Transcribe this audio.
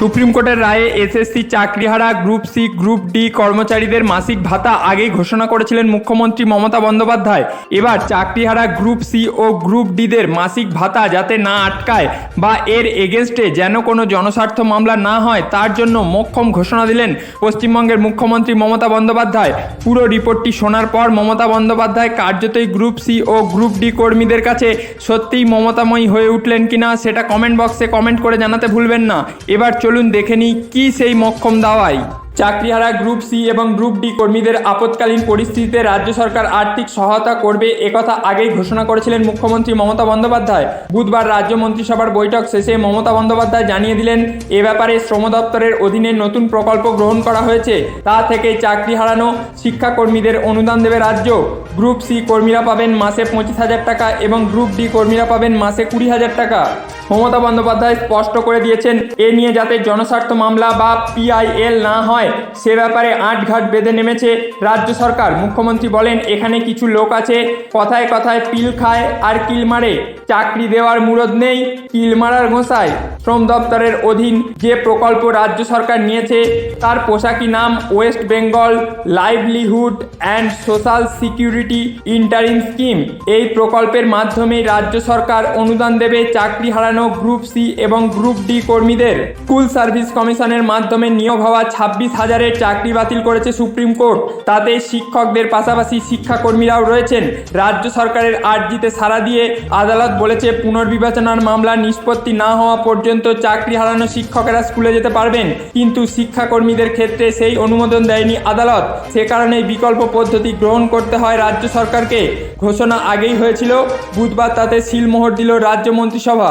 Supreme কোর্টের রায়ে SSC চাকরিহারা গ্রুপ সি, গ্রুপ ডি কর্মচারীদের মাসিক ভাতা আগেই ঘোষণা করেছিলেন মুখ্যমন্ত্রী মমতা বন্দ্যোপাধ্যায়। এবার চাকরিহারা গ্রুপ সি ও গ্রুপ ডিদের মাসিক ভাতা যাতে না আটকায় বা এর এগেনস্টে যেন কোনো জনস্বার্থ মামলা না হয়, তার জন্য মোক্ষম ঘোষণা দিলেন পশ্চিমবঙ্গের মুখ্যমন্ত্রী মমতা বন্দ্যোপাধ্যায়। পুরো রিপোর্টটি শোনার পর মমতা বন্দ্যোপাধ্যায় কার্যতই গ্রুপ সি ও গ্রুপ ডি কর্মীদের কাছে সত্যিই মমতাময়ী হয়ে উঠলেন কিনা, সেটা কমেন্ট বক্সে কমেন্ট করে জানাতে ভুলবেন না। এবার চলুন দেখে নিই কী সেই মক্ষম দাওয়াই। চাকরিহারা গ্রুপ সি এবং গ্রুপ ডি কর্মীদের আপৎকালীন পরিস্থিতিতে রাজ্য সরকার আর্থিক সহায়তা করবে একথা আগেই ঘোষণা করেছিলেন মুখ্যমন্ত্রী মমতা বন্দ্যোপাধ্যায়। বুধবার রাজ্য মন্ত্রিসভার বৈঠক শেষে মমতা বন্দ্যোপাধ্যায় জানিয়ে দিলেন, এ ব্যাপারে শ্রম দপ্তরের অধীনে নতুন প্রকল্প গ্রহণ করা হয়েছে। তা থেকে চাকরি হারানো শিক্ষাকর্মীদের অনুদান দেবে রাজ্য। গ্রুপ সি কর্মীরা পাবেন মাসে পঁচিশ হাজার টাকা এবং গ্রুপ ডি কর্মীরা পাবেন মাসে কুড়ি হাজার টাকা। মমতা বন্দ্যোপাধ্যায় স্পষ্ট করে দিয়েছেন, এ নিয়ে যাতে জনস্বার্থ মামলা বা পিআইএল না হয়, সে ব্যাপারে আটঘাট বেঁধে নেমেছে রাজ্য সরকার। মুখ্যমন্ত্রী বলেন, এখানে কিছু লোক আছে, কথায় কথায় পিল খায় আর কিল মারে। চাকরি দেওয়ার মুরদ নেই, কিল মারার ঘোষায় শ্রম দপ্তরের অধীন যে প্রকল্প রাজ্য সরকার নিয়েছে, তার পোশাকি নাম west Bengal, livelihood and social security interim scheme এই প্রকল্পের মাধ্যমে রাজ্য সরকার অনুদান দেবে চাকরি হারানো গ্রুপ সি এবং গ্রুপ ডি কর্মীদের। স্কুল সার্ভিস কমিশনের মাধ্যমে নিয়োগ হওয়া ছাব্বিশ হাজারের চাকরি বাতিল করেছে সুপ্রিম কোর্ট তাতে শিক্ষকদের পাশাপাশি শিক্ষাকর্মীরাও রয়েছেন। রাজ্য সরকারের আর্জিতে সাড়া দিয়ে আদালত বলেছে পুনর্বিবেচনার মামলা নিষ্পত্তি না হওয়া পর্যন্ত চাকরি হারানো শিক্ষকেরা স্কুলে যেতে পারবেন। কিন্তু শিক্ষাকর্মীদের ক্ষেত্রে সেই অনুমোদন দেয়নি আদালত। সে কারণে বিকল্প পদ্ধতি গ্রহণ করতে হয় রাজ্য সরকারকে ঘোষণা আগেই হয়েছিল বুধবার তাতে সিলমোহর দিল রাজ্য মন্ত্রিসভা।